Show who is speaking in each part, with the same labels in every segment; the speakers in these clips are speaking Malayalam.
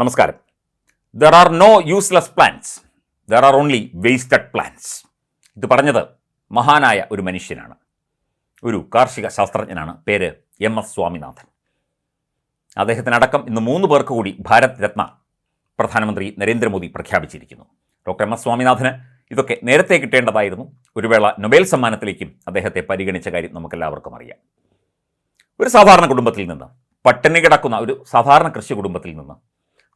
Speaker 1: നമസ്കാരം. There are no useless plans there are only wasted plans ഇത് പറഞ്ഞത് മഹാനായ ഒരു മനുഷ്യനാണ്. ഒരു കാർഷിക ശാസ്ത്രജ്ഞനാണ്. പേര് എം എസ് സ്വാമിനാഥൻ. അദ്ദേഹത്തിനടക്കം ഇന്ന് മൂന്ന് പേർക്ക് കൂടി ഭാരത് രത്ന പ്രധാനമന്ത്രി നരേന്ദ്രമോദി പ്രഖ്യാപിച്ചിരിക്കുന്നു. ഡോക്ടർ എം എസ് സ്വാമിനാഥന് ഇതൊക്കെ നേരത്തെ കിട്ടേണ്ടതായിരുന്നു. ഒരു വേള നൊബേൽ സമ്മാനത്തിലേക്കും അദ്ദേഹത്തെ പരിഗണിച്ച കാര്യം നമുക്കെല്ലാവർക്കും അറിയാം. ഒരു സാധാരണ കുടുംബത്തിൽ നിന്ന് പട്ടിണി കിടക്കുന്ന ഒരു സാധാരണ കൃഷി കുടുംബത്തിൽ നിന്ന്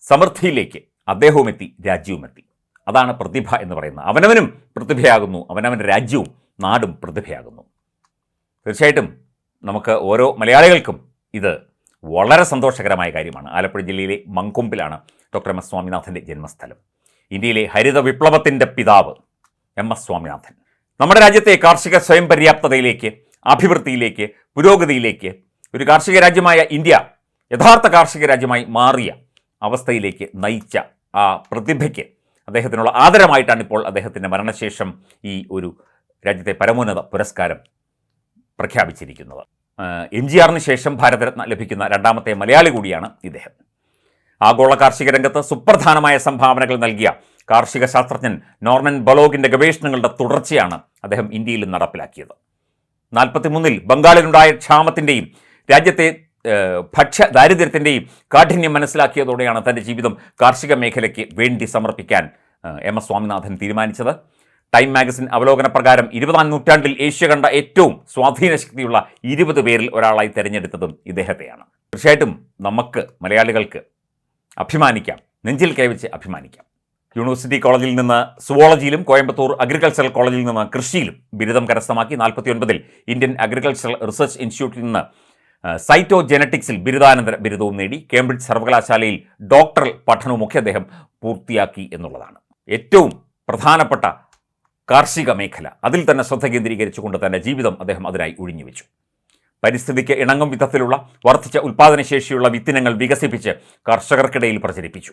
Speaker 1: സമൃദ്ധിയിലേക്ക് അദ്ദേഹവും എത്തി രാജ്യവും എത്തി അതാണ് പ്രതിഭ എന്ന് പറയുന്നത്. അവനവനും പ്രതിഭയാകുന്നു അവനവന്റെ രാജ്യവും നാടും പ്രതിഭയാകുന്നു. തീർച്ചയായിട്ടും നമുക്ക് ഓരോ മലയാളികൾക്കും ഇത് വളരെ സന്തോഷകരമായ കാര്യമാണ്. ആലപ്പുഴ ജില്ലയിലെ മങ്കൊമ്പിലാണ് ഡോക്ടർ എം എസ് സ്വാമിനാഥന്റെ ജന്മസ്ഥലം. ഇന്ത്യയിലെ ഹരിത വിപ്ലവത്തിന്റെ പിതാവ് എം എസ് സ്വാമിനാഥൻ. നമ്മുടെ രാജ്യത്തെ കാർഷിക സ്വയം പര്യാപ്തതയിലേക്ക് അഭിവൃദ്ധിയിലേക്ക് പുരോഗതിയിലേക്ക് ഒരു കാർഷിക രാജ്യമായ ഇന്ത്യ യഥാർത്ഥ കാർഷിക രാജ്യമായി മാറിയ അവസ്ഥയിലേക്ക് നയിച്ച ആ പ്രതിഭയ്ക്ക് അദ്ദേഹത്തിനുള്ള ആദരമായിട്ടാണ് ഇപ്പോൾ അദ്ദേഹത്തിന്റെ മരണശേഷം ഈ ഒരു രാജ്യത്തെ പരമോന്നത പുരസ്കാരം പ്രഖ്യാപിച്ചിരിക്കുന്നത്. എം ജി ആറിന് ശേഷം ഭാരതരത്ന ലഭിക്കുന്ന രണ്ടാമത്തെ മലയാളി കൂടിയാണ് ഇദ്ദേഹം. ആഗോള കാർഷിക രംഗത്ത് സുപ്രധാനമായ സംഭാവനകൾ നൽകിയ കാർഷിക ശാസ്ത്രജ്ഞൻ നോർമൻ ബലോഗിന്റെ ഗവേഷണങ്ങളുടെ തുടർച്ചയാണ് അദ്ദേഹം ഇന്ത്യയിലും നടപ്പിലാക്കിയത്. നാൽപ്പത്തിമൂന്നിൽ ബംഗാളിലുണ്ടായ ക്ഷാമത്തിന്റെയും രാജ്യത്തെ ഭക്ഷ്യ ദാരിദ്ര്യത്തിന്റെയും കാഠിന്യം മനസ്സിലാക്കിയതോടെയാണ് തന്റെ ജീവിതം കാർഷിക മേഖലയ്ക്ക് വേണ്ടി സമർപ്പിക്കാൻ എം എസ് സ്വാമിനാഥൻ തീരുമാനിച്ചത്. ടൈം മാഗസിൻ അവലോകന പ്രകാരം ഇരുപതാം നൂറ്റാണ്ടിൽ ഏഷ്യ കണ്ട ഏറ്റവും സ്വാധീന ശക്തിയുള്ള ഇരുപത് പേരിൽ ഒരാളായി തിരഞ്ഞെടുത്തതും ഇദ്ദേഹത്തെയാണ്. തീർച്ചയായിട്ടും നമുക്ക് മലയാളികൾക്ക് അഭിമാനിക്കാം. നെഞ്ചിൽ കൈവച്ച് അഭിമാനിക്കാം. യൂണിവേഴ്സിറ്റി കോളേജിൽ നിന്ന് സുവോളജിയിലും കോയമ്പത്തൂർ അഗ്രികൾച്ചറൽ കോളേജിൽ നിന്ന് കൃഷിയിലും ബിരുദം കരസ്ഥമാക്കി നാൽപ്പത്തിയൊൻപതിൽ ഇന്ത്യൻ അഗ്രികൾച്ചറൽ റിസർച്ച് ഇൻസ്റ്റിറ്റ്യൂട്ടിൽ നിന്ന് സൈറ്റോ ജെനറ്റിക്സിൽ ബിരുദാനന്തര ബിരുദവും നേടി കേംബ്രിഡ്ജ് സർവകലാശാലയിൽ ഡോക്ടറൽ പഠനവുമൊക്കെ അദ്ദേഹം പൂർത്തിയാക്കി എന്നുള്ളതാണ്. ഏറ്റവും പ്രധാനപ്പെട്ട കാർഷിക മേഖല. അതിൽ തന്നെ ശ്രദ്ധ കേന്ദ്രീകരിച്ചുകൊണ്ട് തന്നെ ജീവിതം അദ്ദേഹം അതിനായി ഒഴിഞ്ഞുവെച്ചു. പരിസ്ഥിതിക്ക് ഇണങ്ങും വിധത്തിലുള്ള വർദ്ധിച്ച ഉൽപ്പാദനശേഷിയുള്ള വിത്തിനങ്ങൾ വികസിപ്പിച്ച് കർഷകർക്കിടയിൽ പ്രചരിപ്പിച്ചു.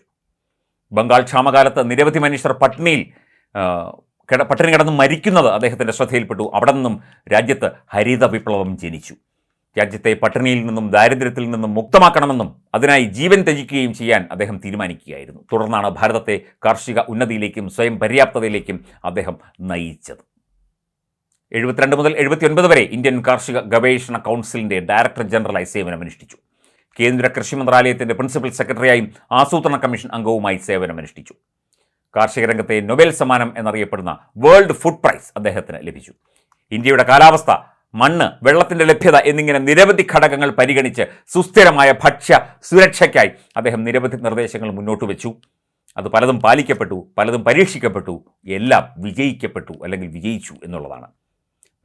Speaker 1: ബംഗാൾ ക്ഷാമകാലത്ത് നിരവധി മനുഷ്യർ പട്ടിണിയിൽ പട്ടിണി കിടന്ന് മരിക്കുന്നത് അദ്ദേഹത്തിന്റെ ശ്രദ്ധയിൽപ്പെട്ടു. അവിടെ നിന്നും രാജ്യത്ത് ഹരിത വിപ്ലവം ജനിച്ചു. രാജ്യത്തെ പട്ടിണിയിൽ നിന്നും ദാരിദ്ര്യത്തിൽ നിന്നും മുക്തമാക്കണമെന്നും അതിനായി ജീവൻ ത്യജിക്കുകയും ചെയ്യാൻ അദ്ദേഹം തീരുമാനിക്കുകയായിരുന്നു. തുടർന്നാണ് ഭാരതത്തെ കാർഷിക ഉന്നതിയിലേക്കും സ്വയം പര്യാപ്തതയിലേക്കും അദ്ദേഹം നയിച്ചത്. എഴുപത്തിരണ്ട് മുതൽ എഴുപത്തിയൊൻപത് വരെ ഇന്ത്യൻ കാർഷിക ഗവേഷണ കൗൺസിലിന്റെ ഡയറക്ടർ ജനറലായി സേവനമനുഷ്ഠിച്ചു. കേന്ദ്ര കൃഷി മന്ത്രാലയത്തിന്റെ പ്രിൻസിപ്പൽ സെക്രട്ടറിയായും ആസൂത്രണ കമ്മീഷൻ അംഗവുമായി സേവനമനുഷ്ഠിച്ചു. കാർഷിക രംഗത്തെ നൊബേൽ സമ്മാനം എന്നറിയപ്പെടുന്ന വേൾഡ് ഫുഡ് പ്രൈസ് അദ്ദേഹത്തിന് ലഭിച്ചു. ഇന്ത്യയുടെ കാലാവസ്ഥ മണ്ണ് വെള്ളത്തിന്റെ ലഭ്യത എന്നിങ്ങനെ നിരവധി ഘടകങ്ങൾ പരിഗണിച്ച് സുസ്ഥിരമായ ഭക്ഷ്യ സുരക്ഷയ്ക്കായി അദ്ദേഹം നിരവധി നിർദ്ദേശങ്ങൾ മുന്നോട്ട് വെച്ചു. അത് പലതും പാലിക്കപ്പെട്ടു പലതും പരീക്ഷിക്കപ്പെട്ടു എല്ലാം വിജയിക്കപ്പെട്ടു അല്ലെങ്കിൽ വിജയിച്ചു എന്നുള്ളതാണ്.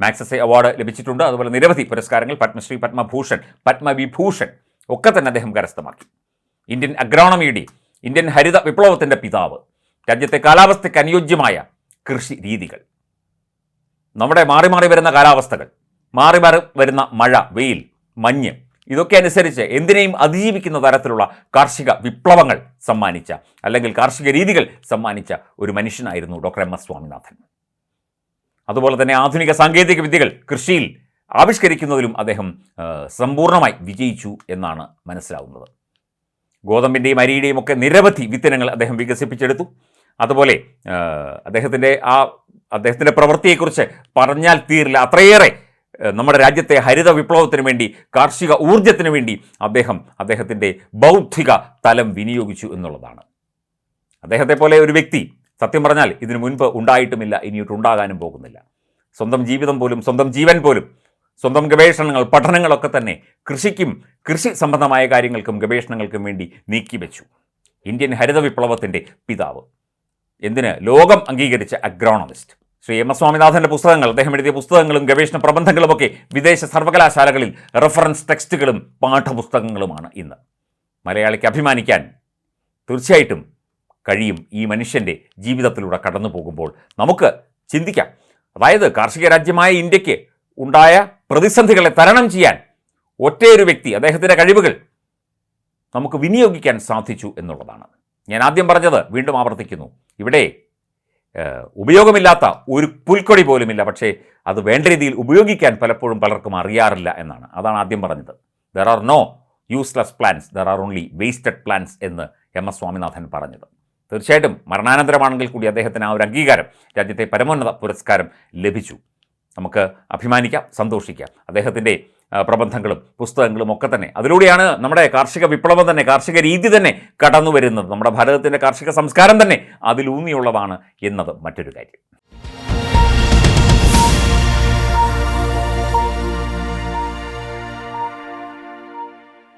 Speaker 1: മാക്സസെ അവാർഡ് ലഭിച്ചിട്ടുണ്ട്. അതുപോലെ നിരവധി പുരസ്കാരങ്ങൾ പത്മശ്രീ പത്മഭൂഷൺ പത്മവിഭൂഷൺ ഒക്കെ തന്നെ അദ്ദേഹം കരസ്ഥമാക്കി. ഇന്ത്യൻ അഗ്രോണമിയുടെ ഇന്ത്യൻ ഹരിത വിപ്ലവത്തിന്റെ പിതാവ് രാജ്യത്തെ കാലാവസ്ഥയ്ക്ക് അനുയോജ്യമായ കൃഷി രീതികൾ. നമ്മുടെ മാറി മാറി വരുന്ന കാലാവസ്ഥകൾ. മാറി മാറി വരുന്ന മഴ വെയിൽ മഞ്ഞ് ഇതൊക്കെ അനുസരിച്ച് എന്തിനേയും അതിജീവിക്കുന്ന തരത്തിലുള്ള കാർഷിക വിപ്ലവങ്ങൾ സമ്മാനിച്ച അല്ലെങ്കിൽ കാർഷിക രീതികൾ സമ്മാനിച്ച ഒരു മനുഷ്യനായിരുന്നു ഡോക്ടർ എം എസ് സ്വാമിനാഥൻ. അതുപോലെ തന്നെ ആധുനിക സാങ്കേതിക വിദ്യകൾ കൃഷിയിൽ ആവിഷ്കരിക്കുന്നതിലും അദ്ദേഹം സമ്പൂർണമായി വിജയിച്ചു എന്നാണ് മനസ്സിലാവുന്നത്. ഗോതമ്പിന്റെയും അരിയുടെയും ഒക്കെ നിരവധി വിത്തനങ്ങൾ അദ്ദേഹം വികസിപ്പിച്ചെടുത്തു. അതുപോലെ അദ്ദേഹത്തിന്റെ ആ അദ്ദേഹത്തിന്റെ പ്രവൃത്തിയെക്കുറിച്ച് പറഞ്ഞാൽ തീരില്ല. അത്രയേറെ നമ്മുടെ രാജ്യത്തെ ഹരിത വിപ്ലവത്തിന് വേണ്ടി കാർഷിക ഊർജത്തിന് വേണ്ടി അദ്ദേഹം അദ്ദേഹത്തിന്റെ ബൗദ്ധിക തലം വിനിയോഗിച്ചു എന്നുള്ളതാണ്. അദ്ദേഹത്തെ പോലെ ഒരു വ്യക്തി സത്യം പറഞ്ഞാൽ ഇതിനു മുൻപ് ഉണ്ടായിട്ടുമില്ല ഇനിയിട്ടുണ്ടാകാനും പോകുന്നില്ല. സ്വന്തം ജീവിതം പോലും സ്വന്തം ജീവൻ പോലും സ്വന്തം ഗവേഷണങ്ങൾ പഠനങ്ങളൊക്കെ തന്നെ കൃഷിക്കും കൃഷി സംബന്ധമായ കാര്യങ്ങൾക്കും ഗവേഷണങ്ങൾക്കും വേണ്ടി നീക്കിവെച്ചു. ഇന്ത്യൻ ഹരിത വിപ്ലവത്തിന്റെ പിതാവ്. എന്തിന്? ലോകം അംഗീകരിച്ച അഗ്രോണമിസ്റ്റ് ശ്രീ എം എസ് സ്വാമിനാഥന്റെ പുസ്തകങ്ങൾ അദ്ദേഹം എഴുതിയ പുസ്തകങ്ങളും ഗവേഷണ പ്രബന്ധങ്ങളുമൊക്കെ വിദേശ സർവകലാശാലകളിൽ റെഫറൻസ് ടെക്സ്റ്റുകളും പാഠപുസ്തകങ്ങളുമാണ് ഇന്ന്. മലയാളിക്ക് അഭിമാനിക്കാൻ തീർച്ചയായിട്ടും കഴിയും ഈ മനുഷ്യന്റെ ജീവിതത്തിലൂടെ കടന്നു പോകുമ്പോൾ. നമുക്ക് ചിന്തിക്കാം. അതായത് കാർഷിക രാജ്യമായ ഇന്ത്യയ്ക്ക് ഉണ്ടായ പ്രതിസന്ധികളെ തരണം ചെയ്യാൻ ഒറ്റയൊരു വ്യക്തി അദ്ദേഹത്തിന്റെ കഴിവുകൾ നമുക്ക് വിനിയോഗിക്കാൻ സാധിച്ചു എന്നുള്ളതാണ്. ഞാൻ ആദ്യം പറഞ്ഞത് വീണ്ടും ആവർത്തിക്കുന്നു. ഇവിടെ ഉപയോഗമില്ലാത്ത ഒരു പുൽക്കൊടി പോലുമില്ല. പക്ഷേ അത് വേണ്ട രീതിയിൽ ഉപയോഗിക്കാൻ പലപ്പോഴും പലർക്കും അറിയാറില്ല എന്നാണ്. അതാണ് ആദ്യം പറഞ്ഞത്. There are no useless plans there are only wasted plans എന്ന് എം എസ് സ്വാമിനാഥൻ പറഞ്ഞത്. തീർച്ചയായിട്ടും മരണാനന്തരമാണെങ്കിൽ കൂടി അദ്ദേഹത്തിന് ആ ഒരു അംഗീകാരം രാജ്യത്തെ പരമോന്നത പുരസ്കാരം ലഭിച്ചു. നമുക്ക് അഭിമാനിക്കാം സന്തോഷിക്കാം. അദ്ദേഹത്തിന്റെ പ്രബന്ധങ്ങളും പുസ്തകങ്ങളും ഒക്കെ തന്നെ. അതിലൂടെയാണ് നമ്മുടെ കാർഷിക വിപ്ലവം തന്നെ കാർഷിക രീതി തന്നെ കടന്നു വരുന്നത് നമ്മുടെ ഭാരതത്തിന്റെ കാർഷിക സംസ്കാരം തന്നെ അതിലൂന്നിയുള്ളതാണ് എന്നത് മറ്റൊരു കാര്യം.